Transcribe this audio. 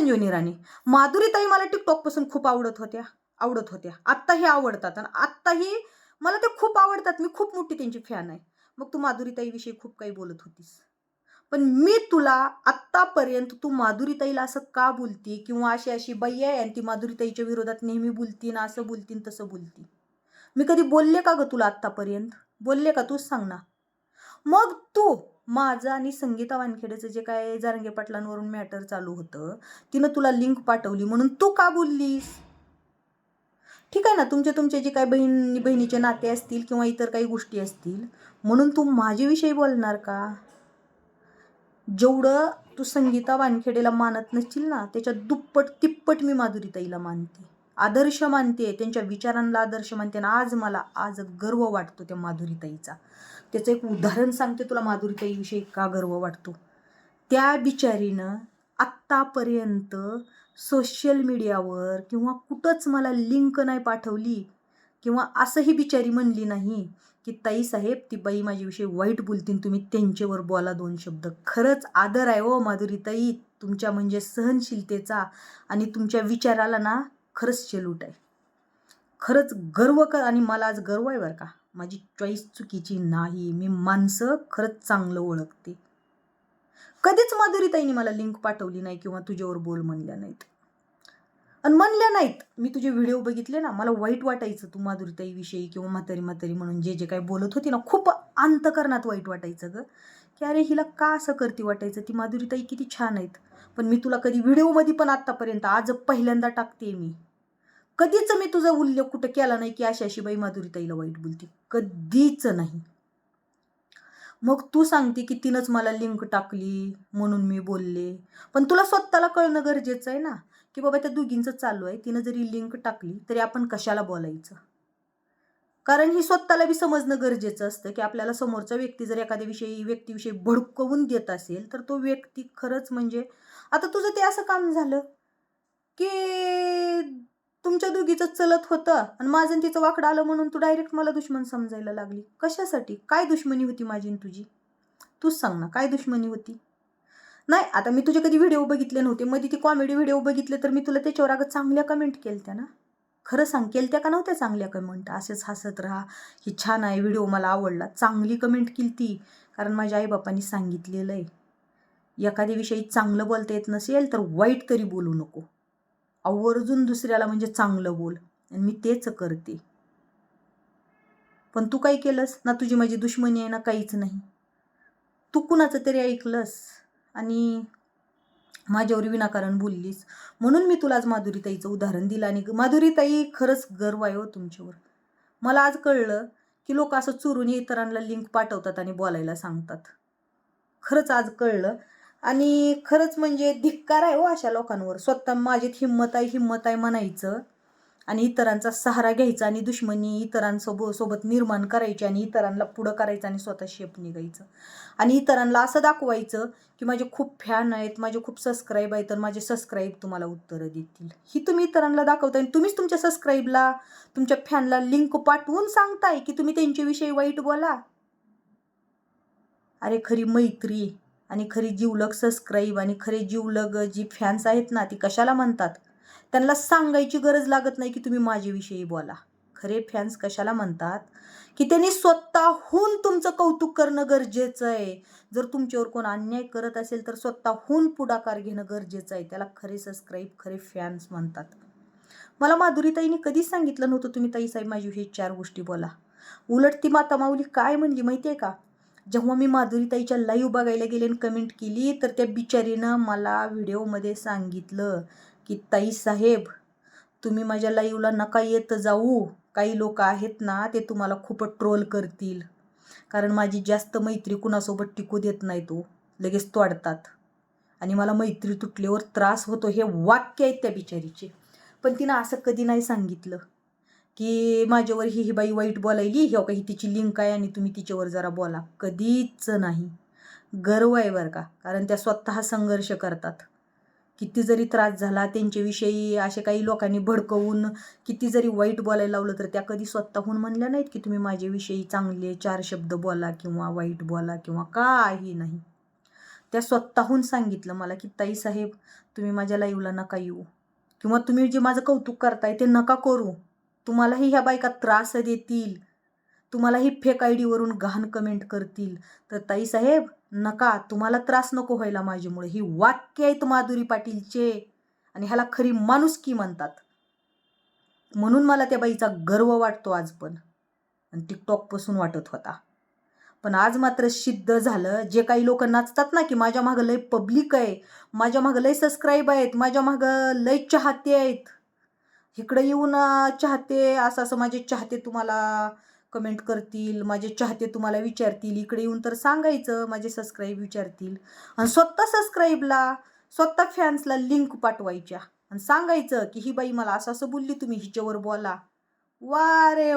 संजीवनी राणी. माधुरीताई मला टिकटॉकपासून खूप आवडत होत्या आवडत होत्या. आत्ताही आवडतात आणि आत्ताही मला ते खूप आवडतात. मी खूप मोठी त्यांची फॅन आहे. मग तू माधुरीताईविषयी खूप काही बोलत होतीस. पण मी तुला आत्तापर्यंत तू माधुरीताईला असं का बोलती किंवा अशी अशी बाई आहे आणि ती माधुरीताईच्या विरोधात नेहमी बोलतीन असं बोलती तसं बोलती? मी कधी बोलले का ग तुला आत्तापर्यंत? बोलले का? तूच सांग ना. मग तू माझं आणि संगीता वानखेडेचं जे काय जारंगे पाटलांवरून मॅटर चालू होतं तिनं तुला लिंक पाठवली म्हणून तू का बोललीस? ठीक आहे ना तुमचे तुमचे जे काही बहीण बहिणीचे नाते असतील किंवा इतर काही गोष्टी असतील म्हणून तू माझ्याविषयी बोलणार का? जेवढं तू संगीता वानखेडेला मानत नसशील ना त्याच्या दुप्पट तिप्पट मी माधुरीताईला मानते. आदर्श मानते त्यांच्या विचारांना आदर्श मानते आणि आज मला आज गर्व वाटतो त्या माधुरीताईचा. त्याचं एक उदाहरण सांगते तुला माधुरीताईविषयी का गर्व वाटतो. त्या बिचारीनं आत्तापर्यंत सोशल मीडियावर किंवा कुठंच मला लिंक नाही पाठवली किंवा असंही बिचारी म्हणली नाही की ताई साहेब ती बाई माझ्याविषयी वाईट बोलतीन तुम्ही त्यांच्यावर बोला दोन शब्द. खरंच आदर आहे हो माधुरीताई तुमच्या म्हणजे सहनशीलतेचा आणि तुमच्या विचाराला ना खरंच शेलूट आहे. खरंच गर्व कर आणि मला आज गर्व आहे बरं का. माझी चॉईस चुकीची नाही. मी माणसं खरंच चांगलं ओळखते. कधीच माधुरीताईने मला लिंक पाठवली नाही किंवा तुझ्यावर बोल म्हणल्या नाहीत. आणि म्हणल्या नाहीत. मी तुझे व्हिडिओ बघितले ना मला वाईट वाटायचं तू माधुरीताईविषयी किंवा म्हातारी म्हातारी म्हणून जे जे काय बोलत होती ना खूप अंतकरणात वाईट वाटायचं गं. की अरे हिला का असं करती वाटायचं? ती माधुरीताई किती छान आहेत. पण मी तुला कधी व्हिडिओमध्ये पण आत्तापर्यंत आज पहिल्यांदा टाकते मी. कधीच मी तुझा उल्लेख कुठं केला नाही की अशी अशी बाई माधुरीताईला वाईट बोलते. कधीच नाही. मग तू सांगते की तिनंच मला लिंक टाकली म्हणून मी बोलले. पण तुला स्वतःला कळणं गरजेचं आहे ना की बाबा त्या दोघींचं चालू आहे. तिनं जरी लिंक टाकली तरी आपण कशाला बोलायचं? कारण ही स्वतःला बी समजणं गरजेचं असतं की आपल्याला समोरचा व्यक्ती जर एखाद्या विषयी व्यक्तीविषयी भडकवून देत असेल तर तो व्यक्ती खरंच म्हणजे आता तुझं ते असं काम झालं की तुमच्या दोघीचं चलत होतं आणि माझं आणि तिचं वाकडं आलं म्हणून तू डायरेक्ट मला दुश्मन समजायला लागली. कशासाठी? काय दुश्मनी होती माझी आणि तुझी? तूच सांग ना काय दुश्मनी होती? नाही आता मी तुझे कधी व्हिडिओ बघितले नव्हते. मध्ये ती कॉमेडी व्हिडिओ बघितले तर मी तुला त्याच्यावर अगं चांगल्या कमेंट केलत्या ना. खरं सांग केलत्या का नव्हत्या चांगल्या कमेंट असेच हसत राहा. ही छान आहे व्हिडिओ मला आवडला. चांगली कमेंट केली ती कारण माझ्या आईबापांनी सांगितलेलं आहे एखाद्या विषयी चांगलं बोलता येत नसेल तर वाईट तरी बोलू नको. आवर्जून दुसऱ्याला म्हणजे चांगलं बोल. आणि मी तेच करते. पण तू काय केलंस? ना तुझी माझी दुश्मनी आहे ना काहीच नाही. तू कुणाचं तरी ऐकलंस? आणि माझ्यावर विनाकारण बोललीस. म्हणून मी तुला आज माधुरीताईचं उदाहरण दिलं आणि माधुरीताई खरंच गर्व आहे हो तुमच्यावर. मला आज कळलं की लोक असं चोरून इतरांना लिंक पाठवतात आणि बोलायला सांगतात. खरंच आज कळलं आणि खरंच म्हणजे धिक्कार आहे हो अशा लोकांवर. स्वतः माझीत हिंमत आहे हिंमत आहे म्हणायचं. आणि इतरांचा सहारा घ्यायचा आणि दुश्मनी इतरांसोबत सोबत निर्माण करायची आणि इतरांना पुढं करायचं आणि स्वतः शेप निघायचं. आणि इतरांना असं दाखवायचं की माझे खूप फॅन आहेत माझे खूप सबस्क्राईब आहेत तर माझे सबस्क्राईब तुम्हाला उत्तरं देतील. ही तुम्ही इतरांना दाखवताय आणि तुम्हीच तुमच्या सबस्क्राईबला तुमच्या फॅनला लिंक पाठवून सांगताय की तुम्ही त्यांच्याविषयी वाईट बोला. अरे खरी मैत्री. आणि खरी जीवलग सबस्क्राईब आणि खरे जीवलग जी फॅन्स आहेत ना ती कशाला म्हणतात? त्यांना सांगायची गरज लागत नाही की तुम्ही माझ्याविषयी बोला. खरे फॅन्स कशाला म्हणतात? की त्यांनी स्वतःहून तुमचं कौतुक करणं गरजेचं आहे. जर तुमच्यावर कोण अन्याय करत असेल तर स्वतःहून पुढाकार घेणं गरजेचं आहे. त्याला खरे सबस्क्राईब खरे फॅन्स म्हणतात. मला माधुरीताईने कधीच सांगितलं नव्हतं तुम्ही ताईसाहेब माझ्याविषयी चार गोष्टी बोला. उलट ती माता माऊली काय म्हणली माहिती आहे का? जेव्हा मी माधुरीताईच्या लाईव्ह बघायला गेले आणि कमेंट केली तर त्या बिचारीनं मला व्हिडिओमध्ये सांगितलं की ताई साहेब तुम्ही माझ्या लाईव्हला नका येत जाऊ. काही लोक आहेत ना ते तुम्हाला खूप ट्रोल करतील. कारण माझी जास्त मैत्री कुणासोबत टिकू देत नाही तो. लगेच तोडतात. आणि मला मैत्री तुटल्यावर त्रास होतो. हे वाक्य आहेत त्या बिचारीचे. पण तिनं असं कधी नाही सांगितलं. की माझ्यावर ही ही बाई वाईट बोलायली ह्या हो काही तिची लिंक आहे आणि तुम्ही तिच्यावर जरा बोला. कधीच नाही. गर्व आहे बरं का. कारण त्या स्वतः संघर्ष करतात. किती जरी त्रास झाला त्यांच्याविषयी असे काही लोकांनी भडकवून किती जरी वाईट बोलायला लावलं तर त्या कधी स्वतःहून म्हणल्या नाहीत की तुम्ही माझ्याविषयी चांगले चार शब्द बोला किंवा वाईट बोला किंवा काही नाही. त्या स्वतःहून सांगितलं मला की ताई साहेब तुम्ही माझ्या लाईव्हला नका येऊ. किंवा तुम्ही जे माझं कौतुक करताय ते नका करू. तुम्हालाही ह्या बायका त्रास देतील. तुम्हालाही फेक आय डीवरून घाण कमेंट करतील. तर ताईसाहेब नका तुम्हाला त्रास नको व्हायला माझ्यामुळे. ही वाक्य आहेत माधुरी पाटीलचे. आणि ह्याला खरी माणुसकी म्हणतात. म्हणून मला त्या बाईचा गर्व वाटतो आज पण आणि टिकटॉकपासून वाटत होता. पण आज मात्र सिद्ध झालं. जे काही लोक नाचतात ना की माझ्या मागं लय पब्लिक आहे माझ्या मागं लय सबस्क्राईब आहेत माझ्या मागं लय चाहते आहेत. इकडे येऊन चाहते असं असं माझे चाहते तुम्हाला कमेंट करतील माझे चाहते तुम्हाला विचारतील. इकडे येऊन तर सांगायचं माझे सबस्क्राईब विचारतील. आणि स्वतः सबस्क्राईबला स्वतः फॅन्सला लिंक पाठवायच्या. आणि सांगायचं की ही बाई मला असं असं बोलली तुम्ही हिच्यावर बोला. वा रे!